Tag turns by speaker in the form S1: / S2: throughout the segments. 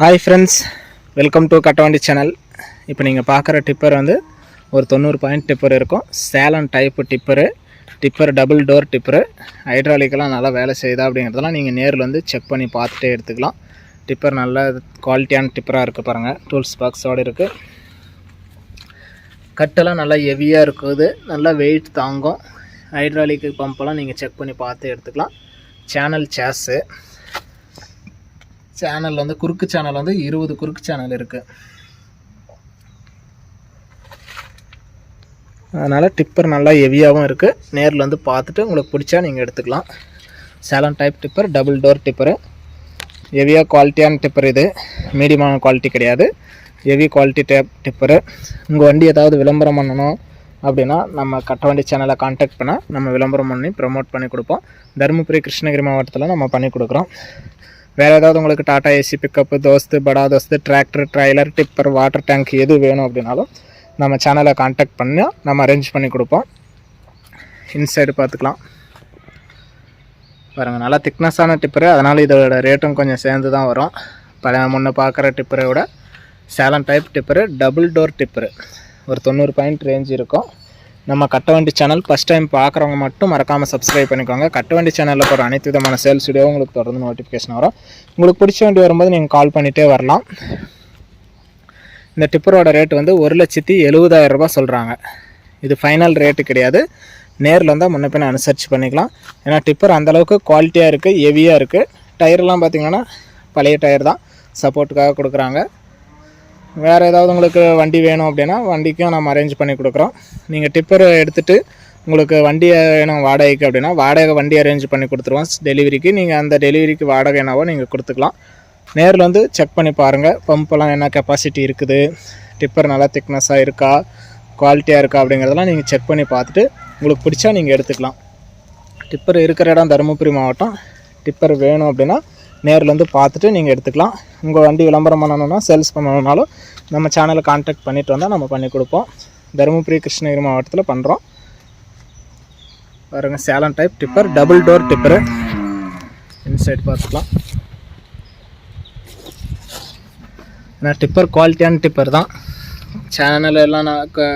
S1: Hi friends welcome to Kattavandi channel இப்போ நீங்கள் பார்க்குற டிப்பர் வந்து ஒரு தொண்ணூறு பாயிண்ட் டிப்பர் இருக்கும். Salem type tipper tipper double door tipper ஹைட்ராலிக்கெல்லாம் நல்லா வேலை செய்யுதா அப்படிங்கிறதெல்லாம் நீங்கள் நேரில் வந்து செக் பண்ணி பார்த்துட்டே எடுத்துக்கலாம். டிப்பர் நல்ல குவாலிட்டியான டிப்பராக இருக்குது பாருங்கள் டூல்ஸ் பாக்ஸோடு இருக்குது கட்டெல்லாம் நல்லா ஹெவியாக இருக்குது. நல்லா வெயிட் தாங்கும். ஹைட்ராலிக் பம்பெல்லாம் நீங்கள் செக் பண்ணி பார்த்து எடுத்துக்கலாம். சேனல் சேஸு சேனல் வந்து குறுக்கு சேனல் வந்து இருபது குறுக்கு சேனல் இருக்குது அதனால் டிப்பர் நல்லா ஹெவியாகவும் இருக்குது நேரில் வந்து பார்த்துட்டு உங்களுக்கு பிடிச்சா நீங்கள் எடுத்துக்கலாம். Salem type tipper double door tipper ஹெவியாக குவாலிட்டியான டிப்பர் இது. மீடியமான குவாலிட்டி கிடையாது. ஹெவி குவாலிட்டி டேப் டிப்பரு உங்கள் வண்டி ஏதாவது விளம்பரம் பண்ணணும் அப்படின்னா நம்ம கட்ட வண்டி சேனலை காண்டாக்ட் பண்ணால் நம்ம விளம்பரம் பண்ணி ப்ரமோட் பண்ணி கொடுப்போம். தருமபுரி கிருஷ்ணகிரி மாவட்டத்தில் நம்ம பண்ணி கொடுக்குறோம். வேறு ஏதாவது உங்களுக்கு Tata AC pickup Dost Bada Dost tractor trailer tipper water tank எது வேணும் அப்படின்னாலும் நம்ம சேனலை காண்டாக்ட் பண்ணி நம்ம அரேஞ்ச் பண்ணி கொடுப்போம் இன்சைடு பார்த்துக்கலாம் பாருங்கள் நல்லா திக்னஸான டிப்பரு அதனால் இதோட ரேட்டும் கொஞ்சம் சேர்ந்து தான் வரும். பழைய முன்ன பார்க்குற டிப்பரை விட Salem type tipper double door tipper ஒரு தொண்ணூறு பாயிண்ட் ரேஞ்ச் இருக்கும். நம்ம கட்டவண்டி சேனல் ஃபஸ்ட் டைம் பார்க்குறவங்க மட்டும் மறக்காமல் சப்ஸ்கிரைப் பண்ணிக்கோங்க. கட்டவண்டி சேனலில் போகிற அனைத்து விதமான சேல்ஸ் வீடியோ உங்களுக்கு தொடர்ந்து நோட்டிஃபிகேஷன் வரும். உங்களுக்கு பிடிச்ச வண்டி வரும்போது நீங்கள் கால் பண்ணிகிட்டே வரலாம். இந்த டிப்பரோட ரேட் வந்து ஒரு லட்சத்தி எழுபதாயிரம் சொல்கிறாங்க இது ஃபைனல் ரேட்டு கிடையாது. நேரில் வந்தால் முன்ன பின்ன அனுசரித்து பண்ணிக்கலாம். ஏன்னா டிப்பர் அந்தளவுக்கு குவாலிட்டியாக இருக்குது ஹெவியாக இருக்குது டயர்லாம் பார்த்திங்கன்னா பழைய டயர் தான். சப்போர்ட்டுக்காக கொடுக்குறாங்க. வேறு ஏதாவது உங்களுக்கு வண்டி வேணும் அப்படின்னா வண்டிக்கும் நம்ம அரேஞ்ச் பண்ணி கொடுக்குறோம். நீங்கள் டிப்பர் எடுத்துகிட்டு உங்களுக்கு வண்டி வேணும் வாடகைக்கு அப்படின்னா வாடகை வண்டி அரேஞ்ச் பண்ணி கொடுத்துருவோம். டெலிவரிக்கு நீங்கள் அந்த டெலிவரிக்கு வாடகை என்னவோ நீங்கள் கொடுத்துக்கலாம். நேரில் வந்து செக் பண்ணி பாருங்கள் பம்பெல்லாம் என்ன கெப்பாசிட்டி இருக்குது? டிப்பர் நல்லா திக்னஸாக இருக்கா? குவாலிட்டியாக இருக்கா அப்படிங்கிறதெல்லாம் நீங்கள் செக் பண்ணி பார்த்துட்டு உங்களுக்கு பிடிச்சா நீங்கள் எடுத்துக்கலாம். டிப்பர் இருக்கிற இடம் தருமபுரி மாவட்டம். டிப்பர் வேணும் அப்படின்னா நேரில் வந்து பார்த்துட்டு நீங்கள் எடுத்துக்கலாம். உங்கள் வண்டி விளம்பரம் பண்ணணும்னா சேல்ஸ் பண்ணணுன்னாலும் நம்ம சேனலை காண்டாக்ட் பண்ணிட்டு வந்தால் நம்ம பண்ணி கொடுப்போம். தருமபுரி கிருஷ்ணகிரி மாவட்டத்தில் பண்ணுறோம் பாருங்கள் Salem type tipper double door tipper inside பார்த்துக்கலாம். ஏன்னா டிப்பர் குவாலிட்டியான டிப்பர் தான். சேனல் எல்லாம் நான் க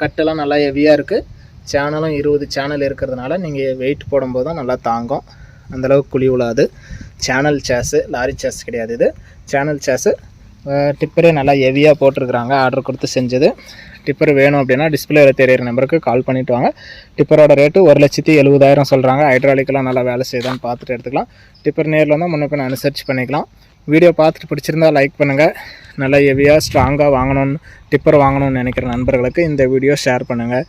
S1: கட்டெல்லாம் நல்லா ஹெவியாக இருக்குது சேனலும் இருபது சேனல் இருக்கிறதுனால நீங்கள் வெயிட் போடும்போது தான் நல்லா தாங்கும். அந்தளவுக்கு குழி விழாது சேனல் சேஸு லாரி சேஸ் கிடையாது இது. சேனல் சேஸு டிப்பரே நல்லா ஹெவியாக போட்டிருக்கிறாங்க. ஆர்டர் கொடுத்து செஞ்சது. டிப்பர் வேணும் அப்படின்னா டிஸ்பிளேயில் தெரியிற நம்பருக்கு கால் பண்ணிட்டு வாங்க. டிப்பரோட ரேட்டு ஒரு லட்சத்தி எழுபதாயிரம் சொல்கிறாங்க ஹைட்ராலிக்கெலாம் நல்லா வேலை செய்யுதான்னு பார்த்துட்டு எடுத்துக்கலாம். டிப்பர் நேரில் வந்தால் முன்னே அனுசரிச்சு பண்ணிக்கலாம். வீடியோ பார்த்துட்டு பிடிச்சிருந்தா லைக் பண்ணுங்கள் நல்லா ஹெவியாக ஸ்ட்ராங்காக வாங்கணும்னு டிப்பர் வாங்கணும்னு நினைக்கிற நண்பர்களுக்கு இந்த வீடியோ ஷேர் பண்ணுங்கள்